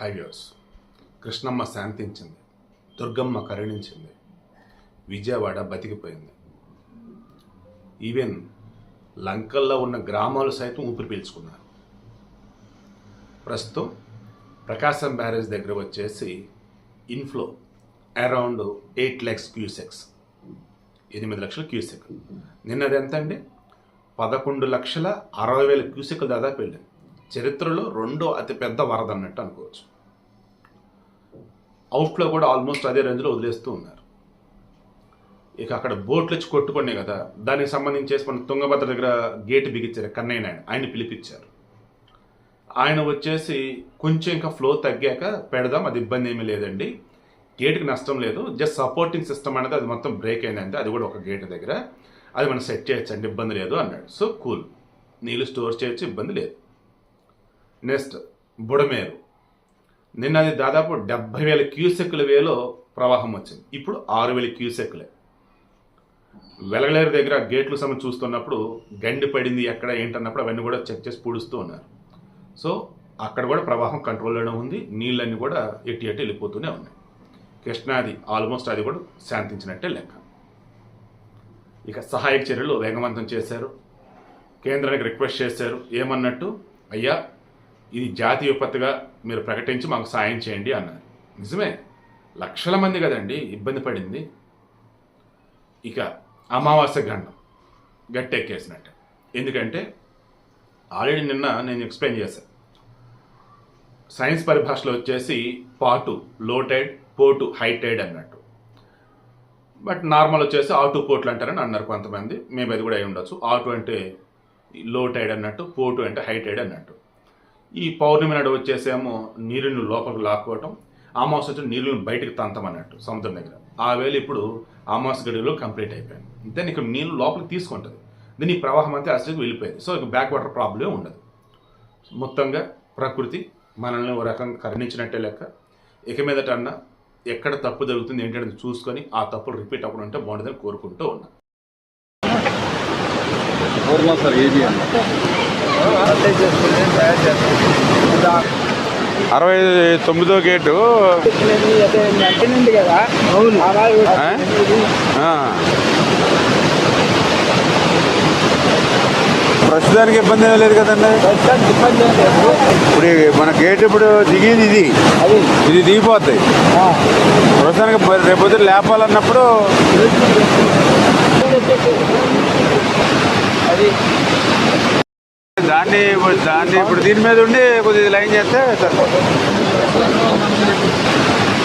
Highways Krishnamma శాంతించింది. దుర్గమ్మ కరుణించింది. విజయవాడ బతికిపోయింది. ఈవెన్ లంకల్లో ఉన్న గ్రామాలు సైతం ఊపిరి పీల్చుకున్నారు. ప్రస్తుతం ప్రకాశం బ్యారేజ్ దగ్గర వచ్చేసి inflow around eight lakhs cusecs ఎనిమిది లక్షల క్యూసెక్. నిన్నది ఎంత అండి పదకొండు లక్షల అరవై వేల క్యూసెక్లు దాదాపు వెళ్ళింది చరిత్రలో రెండో అతిపెద్ద వరద అన్నట్టు అనుకోవచ్చు. అవుట్లో కూడా ఆల్మోస్ట్ అదే రేంజ్లో వదిలేస్తూ ఉన్నారు. ఇక అక్కడ బోట్లు వచ్చి కొట్టుకున్నాయి కదా దానికి సంబంధించేసి మన తుంగభద్ర దగ్గర గేట్ బిగించారు కన్నయ్య నాయుడు ఆయన పిలిపించారు. ఆయన వచ్చేసి కొంచెం ఇంకా ఫ్లో తగ్గాక పెడదాం అది ఇబ్బంది ఏమీ లేదండి. గేట్కి నష్టం లేదు జస్ట్ సపోర్టింగ్ సిస్టమ్ అనేది అది మొత్తం బ్రేక్ అయిందంటే అది కూడా ఒక గేట్ దగ్గర. అది మనం సెట్ చేయొచ్చండి ఇబ్బంది లేదు అన్నాడు. So cool. నీళ్ళు స్టోర్ చేయొచ్చు ఇబ్బంది లేదు. నెక్స్ట్ బుడమేరు. నిన్నది దాదాపు డెబ్బై వేల క్యూసెక్కుల వేలో ప్రవాహం వచ్చింది. ఇప్పుడు ఆరు వేల క్యూసెక్కులే. వెలగలేరు దగ్గర గేట్లు సమ చూస్తున్నప్పుడు గండి పడింది ఎక్కడ ఏంటన్నప్పుడు అవన్నీ కూడా చెక్ చేసి పూడుస్తూ ఉన్నారు. సో అక్కడ కూడా ప్రవాహం కంట్రోల్లోనే ఉంది. నీళ్ళన్నీ కూడా ఎట్టి ఎట్టి వెళ్ళిపోతూనే ఉన్నాయి. కృష్ణాది ఆల్మోస్ట్ అది కూడా శాంతించినట్టే లెక్క. ఇక సహాయక చర్యలు వేగవంతం చేశారు. కేంద్రానికి రిక్వెస్ట్ చేశారు. ఏమన్నట్టు? అయ్యా ఇది జాతీయ విపత్తుగా మీరు ప్రకటించి మాకు సాయం చేయండి అన్నారు. నిజమే. లక్షల మంది కదండి ఇబ్బంది పడింది. ఇక అమావాస్య గండం. గట్టెక్కేసినట్టు ఎందుకంటే ఆల్రెడీ నిన్న నేను ఎక్స్ప్లెయిన్ చేశాను సైన్స్ పరిభాషలో వచ్చేసి పాటు లో టైడ్ పోటు హై టైడ్ అన్నట్టు. బట్ నార్మల్ వచ్చేసి ఆటు పోట్లు అంటారని అన్నారు కొంతమంది. మేము అది కూడా అయి ఉండొచ్చు. ఆటు అంటే లో టైడ్ అన్నట్టు పోటు అంటే హై టైడ్ అన్నట్టు. ఈ పౌర్ణమి నాడు వచ్చేసేమో నీరుని లోపలికి లాక్కోవటం అమావాస్య వచ్చి నీళ్ళని బయటకు తంతం అన్నట్టు సముద్రం దగ్గర. ఆ వేళ ఇప్పుడు అమావాస్య గడిలో కంప్లీట్ అయిపోయింది. దెన్ ఇక్కడ నీళ్ళు లోపలికి తీసుకుంటుంది. దీని ఈ ప్రవాహం అంతా అసలు వెళ్ళిపోయింది. సో ఇక బ్యాక్ వాటర్ ప్రాబ్లం ఉండదు. మొత్తంగా ప్రకృతి మనల్ని ఓ రకంగా కరుణించినట్టే లెక్క. ఇక మీదట అన్న ఎక్కడ తప్పు జరుగుతుంది ఏంటంటే చూసుకొని ఆ తప్పులు రిపీట్ అవ్వడం అంటే బాగుంటుందని కోరుకుంటూ ఉన్నా. అన్న అరవై తొమ్మిదో గేటు. ప్రస్తుతానికి ఇబ్బంది ఏమీ లేదు కదండి? ఇప్పుడు మన గేట్ ఇప్పుడు దిగేది ఇది. అది ఇది దిగిపోతాయి. ప్రస్తుతానికి రేపొద్దు లేపాలన్నప్పుడు అది దాన్ని దాన్ని ఇప్పుడు దీని మీద ఉండి కొద్దిగా లైన్ చేస్తే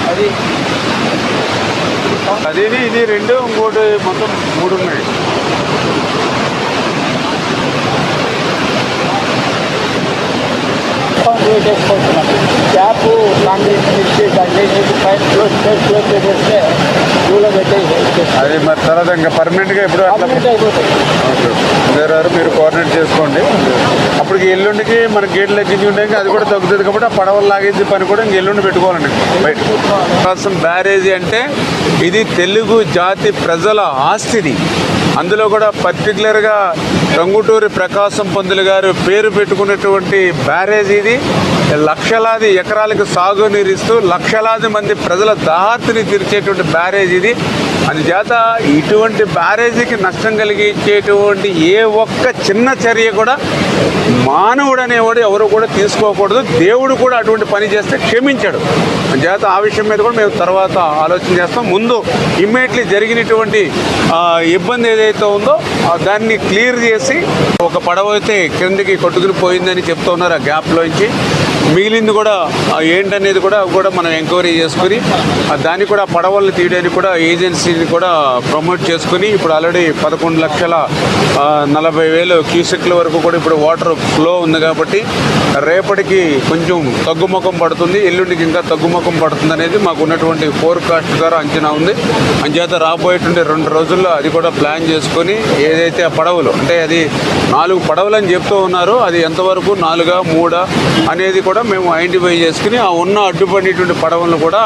అది అది ఇది రెండు ఇంకోటి మొత్తం మూడు ఉన్నాయి. వెయిట్ ఇచ్చి దాన్ని పైన క్లోజ్ చేసి క్లోజ్ చేసేస్తే పెట్టేసి అది మరి తర్వాత ఇంకా పర్మనెంట్గా ఎప్పుడు అట్లా పర్మనెంట్ అయిపోతుంది మీరు కోఆర్డినేట్ చేసుకోండి. అప్పటికి ఎల్లుండికి మన గేట్లు ఎక్కించుకుంటే ఇంకా అది కూడా తగ్గుతుంది కాబట్టి ఆ పడవలు లాగేసి పని కూడా ఇంక ఎల్లుండి పెట్టుకోవాలండి బయట. బ్యారేజీ అంటే ఇది తెలుగు జాతి ప్రజల ఆస్తిది. అందులో కూడా పర్టికులర్గా రంగుటూరి ప్రకాశం పందులు గారు పేరు పెట్టుకున్నటువంటి బ్యారేజ్ ఇది. లక్షలాది ఎకరాలకు సాగునీరిస్తూ లక్షలాది మంది ప్రజల దాహార్తిని తీర్చేటువంటి బ్యారేజ్ ఇది. అందుచేత ఇటువంటి బ్యారేజీకి నష్టం కలిగించేటువంటి ఏ ఒక్క చిన్న చర్య కూడా మానవుడు అనేవాడు ఎవరు కూడా తీసుకోకూడదు. దేవుడు కూడా అటువంటి పని చేస్తే క్షమించాడు. అందుచేత ఆ విషయం మీద కూడా మేము తర్వాత ఆలోచన చేస్తాం. ముందు ఇమ్మీడియట్లీ జరిగినటువంటి ఇబ్బంది ఏదైతే ఉందో ఆ దాన్ని క్లియర్ చేసి ఒక పడవ అయితే క్రిందికి కొట్టుకుని పోయిందని చెప్తూ ఉన్నారు ఆ గ్యాప్లోంచి మిగిలింది కూడా ఏంటనేది కూడా కూడా మనం ఎంక్వైరీ చేసుకుని దాన్ని కూడా పడవలను తీయడానికి కూడా ఏజెన్సీని కూడా ప్రమోట్ చేసుకుని ఇప్పుడు ఆల్రెడీ పదకొండు లక్షల నలభై వేలు క్యూసెక్ల వరకు కూడా ఇప్పుడు వాటర్ ఫ్లో ఉంది కాబట్టి రేపటికి కొంచెం తగ్గుముఖం పడుతుంది ఎల్లుండికి ఇంకా తగ్గుముఖం పడుతుంది అనేది మాకు ఉన్నటువంటి ఫోర్కాస్ట్ ద్వారా అంచనా ఉంది. అంచేత రాబోయేటువంటి రెండు రోజుల్లో అది కూడా ప్లాన్ చేసుకొని ఏదైతే ఆ పడవలు అంటే అది నాలుగు పడవలు అని చెప్తూ ఉన్నారో అది ఎంతవరకు నాలుగా మూడా అనేది కూడా మేము ఐడెంటిఫై చేసుకుని ఆ ఉన్న అడ్డుపడినటువంటి పడవలను కూడా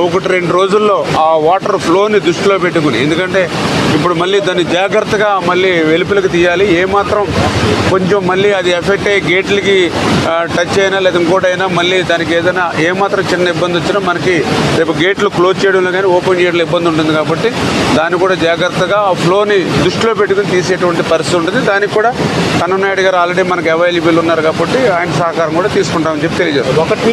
ఒకటి రెండు రోజుల్లో ఆ వాటర్ ఫ్లోని దృష్టిలో పెట్టుకుని ఎందుకంటే ఇప్పుడు మళ్ళీ దాన్ని జాగ్రత్తగా మళ్ళీ వెలుపులకు తీయాలి. ఏమాత్రం కొంచెం మళ్ళీ అది ఎఫెక్ట్ అయ్యి గేట్లకి టచ్ అయినా లేదా ఇంకోటైనా అయినా మళ్ళీ దానికి ఏదైనా ఏమాత్రం చిన్న ఇబ్బంది వచ్చినా మనకి రేపు గేట్లు క్లోజ్ చేయడంలో కానీ ఓపెన్ చేయడంలో ఇబ్బంది ఉంటుంది కాబట్టి దాన్ని కూడా జాగ్రత్తగా ఆ ఫ్లోని దృష్టిలో పెట్టుకుని తీసేటువంటి పరిస్థితి ఉంటుంది. దానికి కూడా కన్ననాయుడు గారు ఆల్రెడీ మనకి అవైలబుల్ ఉన్నారు కాబట్టి ఆయన సహకారం కూడా తీసుకుంటామని చెప్పి తెలియజేస్తారు ఒకటి